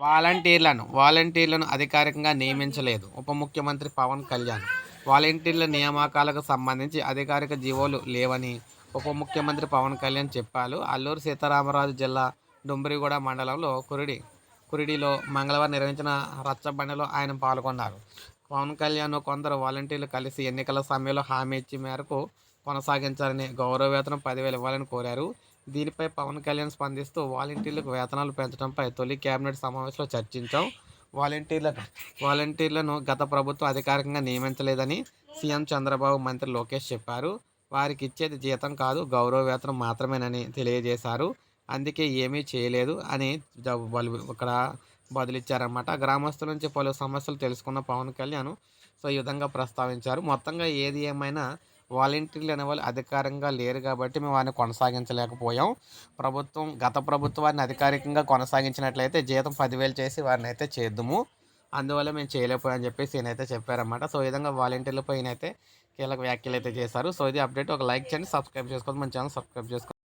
వాలంటీర్లను వాలంటీర్లను అధికారికంగా నియమించలేదు. ఉప ముఖ్యమంత్రి పవన్ కళ్యాణ్ వాలంటీర్ల నియామకాలకు సంబంధించి అధికారిక జీవోలు లేవని ఉప ముఖ్యమంత్రి పవన్ కళ్యాణ్ చెప్పారు. అల్లూరు సీతారామరాజు జిల్లా డుంబరిగూడ మండలంలో కురిడి కురిడిలో మంగళవారం నిర్వహించిన రచ్చబండలో ఆయన పాల్గొన్నారు. పవన్ కళ్యాణ్ కొందరు వాలంటీర్లు కలిసి ఎన్నికల సమయంలో హామీ ఇచ్చి మేరకు కొనసాగించాలని గౌరవ వేతనం పదివేలు ఇవ్వాలని కోరారు. దీనిపై పవన్ కళ్యాణ్ స్పందిస్తూ వాలంటీర్లకు వేతనాలు పెంచడంపై తొలి కేబినెట్ సమావేశంలో చర్చించాం. వాలంటీర్లకు వాలంటీర్లను గత ప్రభుత్వం అధికారికంగా నియమించలేదని సీఎం చంద్రబాబు మంత్రి లోకేష్ చెప్పారు. వారికి ఇచ్చేది జీతం కాదు గౌరవ వేతనం మాత్రమేనని తెలియజేశారు. అందుకే ఏమీ చేయలేదు అని ఇక్కడ బదిలిచ్చారన్నమాట. గ్రామస్తుల నుంచి పలు సమస్యలు తెలుసుకున్న పవన్ కళ్యాణ్ సో ఈ విధంగా ప్రస్తావించారు. మొత్తంగా ఏది ఏమైనా వాలంటీర్లు అనేవాళ్ళు అధికారంగా లేరు కాబట్టి మేము వారిని కొనసాగించలేకపోయాం. ప్రభుత్వం గత ప్రభుత్వాన్ని అధికారికంగా కొనసాగించినట్లయితే జీతం పదివేలు చేసి వారిని అయితే చేద్దుము. అందువల్ల మేము చేయలేకపోయామని చెప్పేసి ఈయనైతే చెప్పారన్నమాట. సో ఈ విధంగా వాలంటీర్లపై ఈయనైతే కీలక వ్యాఖ్యలు అయితే చేశారు. సో ఇది అప్డేట్. ఒక లైక్ చేయండి సబ్స్క్రైబ్ చేసుకోండి. మన ఛానల్ సబ్స్క్రైబ్ చేసుకోండి.